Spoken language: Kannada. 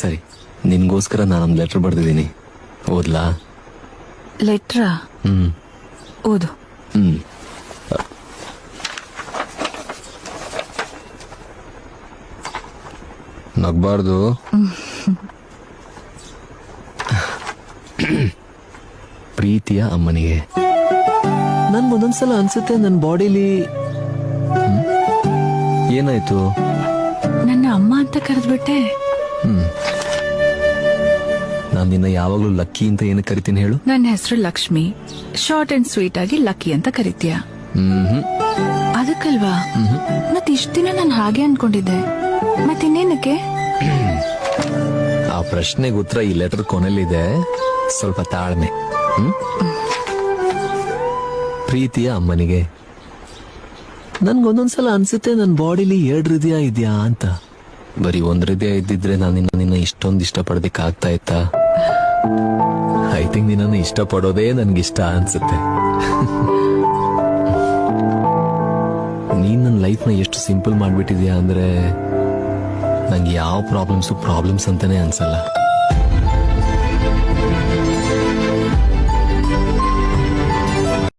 ಸರಿ ನಿನ್ಗೋಸ್ಕರ ನಾನೊಂದು ಲೆಟರ್ ಬರೆದಿದ್ದೀನಿ. ಓದ್ಲಾ? ಲೆಟ್ರಾ ಹ್ಮ್. ಓದು. ಹ್ಮ್. ನಗ್ಬಾರ್ದು. ಪ್ರೀತಿಯ ಅಮ್ಮನಿಗೆ. ನನ್ ಒಂದೊಂದ್ಸಲ ಅನ್ಸುತ್ತೆ ನನ್ನ ಬಾಡಿಲಿ. ಏನಾಯ್ತು? ನನ್ನ ಅಮ್ಮ ಅಂತ ಕರೆದ್ಬಿಟ್ಟೆ. ಹ್ಮ್. ನಾನು ನಿನ್ನ ಯಾವಾಗಲೂ ಲಕ್ಕಿ ಅಂತ ಏನು ಕರಿತೀನಿ ಹೇಳು? ನನ್ನ ಹೆಸರು ಲಕ್ಷ್ಮಿ. ಶಾರ್ಟ್ ಅಂಡ್ ಸ್ವೀಟ್ ಆಗಿ ಲಕ್ಕಿ ಅಂತ ಕರಿತೀಯ. ಹ್ಮ್ ಅದಕ್ಕಲ್ವಾ? ಮತ್ತೆ ಇಷ್ಟು ದಿನ ನಾನು ಹಾಗೆ ಅನ್ಕೊಂಡಿದ್ದೆ. ಮತ್ತೆ ಇನ್ನೇನಕ್ಕೆ? ಆ ಪ್ರಶ್ನೆಗೆ ಉತ್ತರ ಈ ಲೆಟರ್ ಕೊನೆಲ್ಲಿದೆ ಸ್ವಲ್ಪ ತಾಳ್ಮೆ. ಹ್ಮ್? ಪ್ರೀತಿಯ ಅಮ್ಮನಿಗೆ. ನನ್ಗೊಂದೊಂದ್ಸಲ ಅನ್ಸುತ್ತೆ ನನ್ನ ಬಾಡಿಲಿ ಎರಡು ಹೃದಯ ಇದೆಯಾ ಅಂತ. ಬರೀ ಒಂದ್ ಹೃದಯ ಇದ್ದಿದ್ರೆ ನಾನು ನಿನ್ನ ನಿನ್ನ ಇಷ್ಟೊಂದು ಇಷ್ಟಪಡೋದಕ್ಕಾಗ್ತಾ ಇತ್ತಾ? ಐ ಥಿಂಕ್ ನಿನ್ನನ್ನು ಇಷ್ಟಪಡೋದೇ ನನ್ಗಿಷ್ಟ ಅನ್ಸುತ್ತೆ. ನೀನ್ ನನ್ನ ಲೈಫ್ನ ಎಷ್ಟು ಸಿಂಪಲ್ ಮಾಡ್ಬಿಟ್ಟಿದ್ಯಾ ಅಂದ್ರೆ ನಂಗೆ ಯಾವ ಪ್ರಾಬ್ಲಮ್ಸು ಪ್ರಾಬ್ಲಮ್ಸ್ ಅಂತಾನೆ ಅನ್ಸಲ್ಲ.